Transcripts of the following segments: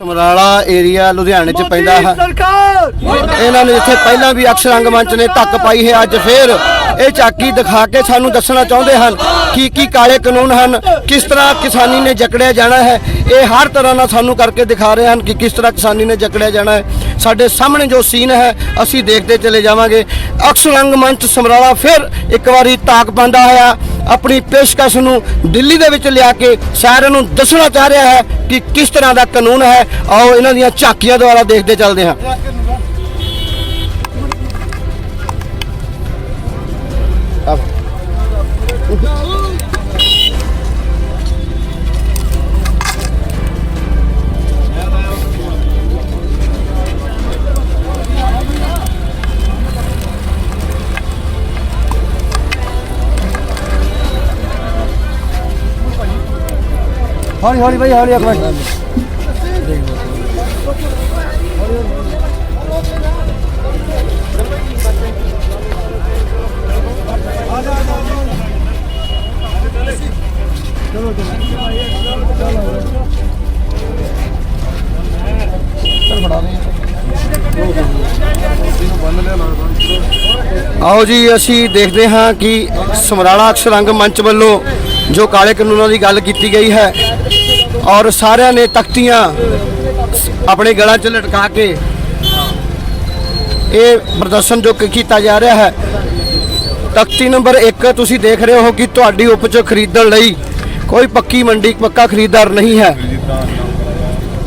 Samrala area ਲੁਧਿਆਣੇ ਚ ਪੈਂਦਾ ਹੈ। ਇਹਨਾਂ ਨੇ ਜਿੱਥੇ ਪਹਿਲਾਂ ਵੀ ਅਕਸ਼ਰੰਗ ਮੰਚ ਨੇ ਧੱਕ ਪਾਈ ਹੈ ਅੱਜ ਫੇਰ ਇਹ ਚਾਕੀ ਦਿਖਾ ਕੇ ਸਾਨੂੰ ਦੱਸਣਾ ਚਾਹੁੰਦੇ ਹਨ ਕੀ ਕੀ ਕਾਲੇ ਕਾਨੂੰਨ ਹਨ ਕਿਸ ਤਰ੍ਹਾਂ ਕਿਸਾਨੀ ਨੇ ਜਕੜਿਆ ਜਾਣਾ ਹੈ। ਇਹ ਹਰ ਤਰ੍ਹਾਂ ਨਾਲ ਸਾਨੂੰ ਕਰਕੇ ਦਿਖਾ ਰਹੇ ਹਨ ਕਿ ਕਿਸ ਤਰ੍ਹਾਂ ਕਿਸਾਨੀ ਨੇ ਜਕੜਿਆ ਜਾਣਾ ਹੈ। ਸਾਡੇ ਸਾਹਮਣੇ ਜੋ ਸੀਨ ਹੈ ਅਸੀਂ ਦੇਖਦੇ ਚਲੇ ਜਾਵਾਂਗੇ। ਅਕਸ਼ਰੰਗ ਮੰਚ ਸਮਰਾਲਾ ਫਿਰ ਇੱਕ ਵਾਰੀ ਤਾਕ ਪਾਉਂਦਾ ਹੋਇਆ ਆਪਣੀ ਪੇਸ਼ਕਸ਼ ਨੂੰ ਦਿੱਲੀ ਦੇ ਵਿੱਚ ਲਿਆ ਕੇ ਸਾਰਿਆਂ ਨੂੰ ਦੱਸਣਾ ਚਾਹ ਰਿਹਾ ਹੈ ਕਿ ਕਿਸ ਤਰ੍ਹਾਂ ਦਾ ਕਾਨੂੰਨ ਹੈ। ਆਓ ਇਹਨਾਂ ਦੀਆਂ ਝਾਕੀਆਂ ਦੁਆਰਾ ਦੇਖਦੇ ਚੱਲਦੇ ਹਾਂ। ਹੌਲੀ ਹੌਲੀ ਭਾਈ ਹੌਲੀ, ਇੱਕ ਮਿੰਟ। ਆਓ ਜੀ, ਅਸੀਂ ਦੇਖਦੇ ਹਾਂ ਕਿ ਸਮਰਾਲਾ ਅਕਸ਼ਰੰਗ ਮੰਚ ਵੱਲੋਂ ਜੋ ਕਾਲੇ ਕਾਨੂੰਨਾਂ ਦੀ ਗੱਲ ਕੀਤੀ ਗਈ ਹੈ ਔਰ ਸਾਰਿਆਂ ਨੇ ਤਖਤੀਆਂ ਆਪਣੇ ਗਲਾਂ 'ਚ ਲਟਕਾ ਕੇ ਇਹ ਪ੍ਰਦਰਸ਼ਨ ਜੋ ਕਿ ਕੀਤਾ ਜਾ ਰਿਹਾ ਹੈ, ਤਖਤੀ ਨੰਬਰ 1 ਤੁਸੀਂ ਦੇਖ ਰਹੇ ਹੋ ਕਿ ਤੁਹਾਡੀ ਉਪਜ ਖਰੀਦਣ ਲਈ ਕੋਈ ਪੱਕੀ ਮੰਡੀ, ਪੱਕਾ ਖਰੀਦਦਾਰ ਨਹੀਂ ਹੈ।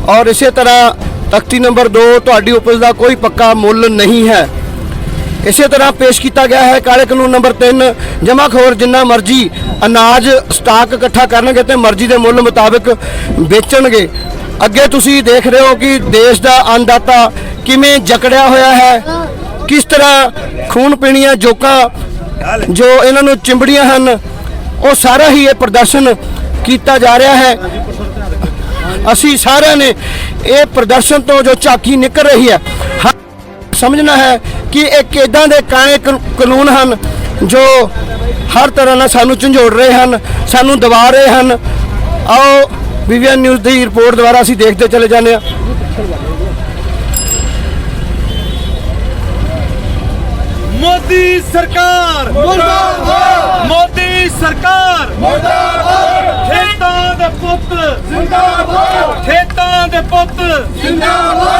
ਔਰ ਇਸੇ ਤਰ੍ਹਾਂ ਤਖਤੀ ਨੰਬਰ 2 ਤੁਹਾਡੀ ਉਪਜ ਦਾ ਕੋਈ ਪੱਕਾ ਮੁੱਲ ਨਹੀਂ ਹੈ। ਇਸੇ ਤਰ੍ਹਾਂ ਪੇਸ਼ ਕੀਤਾ ਗਿਆ ਹੈ ਕਾਲੇ ਕਾਨੂੰਨ ਨੰਬਰ 3 ਜਮਾਖੋਰ ਜਿੰਨਾ ਮਰਜ਼ੀ ਅਨਾਜ ਸਟਾਕ ਇਕੱਠਾ ਕਰਨਗੇ ਤੇ ਮਰਜ਼ੀ ਦੇ ਮੁੱਲ ਮੁਤਾਬਕ ਵੇਚਣਗੇ। ਅੱਗੇ ਤੁਸੀਂ ਦੇਖ ਰਹੇ ਹੋ ਕਿ ਦੇਸ਼ ਦਾ ਅੰਨਦਾਤਾ ਕਿਵੇਂ ਜਕੜਿਆ ਹੋਇਆ ਹੈ, ਕਿਸ ਤਰ੍ਹਾਂ ਖੂਨ ਪੀਣੀਆਂ ਜੋਕਾਂ ਜੋ ਇਹਨਾਂ ਨੂੰ ਚਿੰਬੜੀਆਂ ਹਨ, ਉਹ ਸਾਰਾ ਹੀ ਇਹ ਪ੍ਰਦਰਸ਼ਨ ਕੀਤਾ ਜਾ ਰਿਹਾ ਹੈ। ਅਸੀਂ ਸਾਰਿਆਂ ਨੇ ਇਹ ਪ੍ਰਦਰਸ਼ਨ ਤੋਂ ਜੋ ਝਾਕੀ ਨਿਕਲ ਰਹੀ ਹੈ, ਸਮਝਣਾ ਹੈ ਕਿ ਇੱਕ ਇਦਾਂ ਦੇ ਕਾਲੇ ਕਾਨੂੰਨ ਹਨ ਜੋ ਹਰ ਤਰ੍ਹਾਂ ਨਾਲ ਸਾਨੂੰ ਝੰਜੋੜ ਰਹੇ ਹਨ, ਸਾਨੂੰ ਦਬਾ ਰਹੇ ਹਨ। ਆਓ ਵਿਵੀਐਨ ਨਿਊਜ਼ ਦੀ ਰਿਪੋਰਟ ਦੁਆਰਾ ਅਸੀਂ ਦੇਖਦੇ ਚਲੇ ਜਾਂਦੇ ਹਾਂ। ਮੋਦੀ ਸਰਕਾਰ ਮੁਰਦਾਬਾਦ। ਮੋਦੀ ਸਰਕਾਰ ਮੁਰਦਾਬਾਦ। ਖੇਤਾਂ ਦੇ ਪੁੱਤ ਜਿੰਦਾਬਾਦ ਖੇਤਾਂ ਦੇ ਪੁੱਤ ਜਿੰਦਾਬਾਦ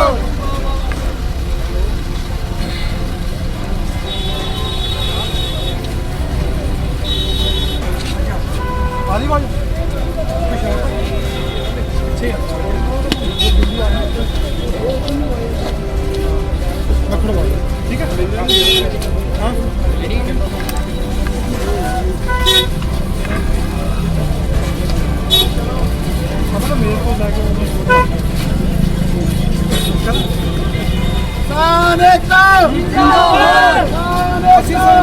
ਏਕਤਾ ਜਿੰਦਾਬਾਦ ਖੇਤਾਂ ਦੇ ਪੁੱਤ ਜਿੰਦਾਬਾਦ ਮੋਦੀ ਸਰਕਾਰ ਮੁਰਦਾਬਾਦ ਮੋਦੀ ਸਰਕਾਰ ਮੁਰਦਾਬਾਦ ਮੁਰਦਾਬਾਦ ਮੁਰਦਾਬਾਦ ਮੋਦੀ ਸਰਕਾਰ ਮੁਰਦਾਬਾਦ ਮੁਰਦਾਬਾਦ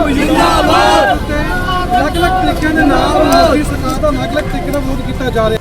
ਮੁਰਦਾਬਾਦ ਅਲੱਗ-ਅਲੱਗ ਤਰੀਕਿਆਂ ਦੇ ਨਾਲ ਮੋਦੀ ਸਰਕਾਰ ਦਾ ਅਲੱਗ-ਅਲੱਗ ਤਰੀਕੇ ਨਾਲ ਵਿਰੋਧ ਕੀਤਾ ਜਾ ਰਿਹਾ।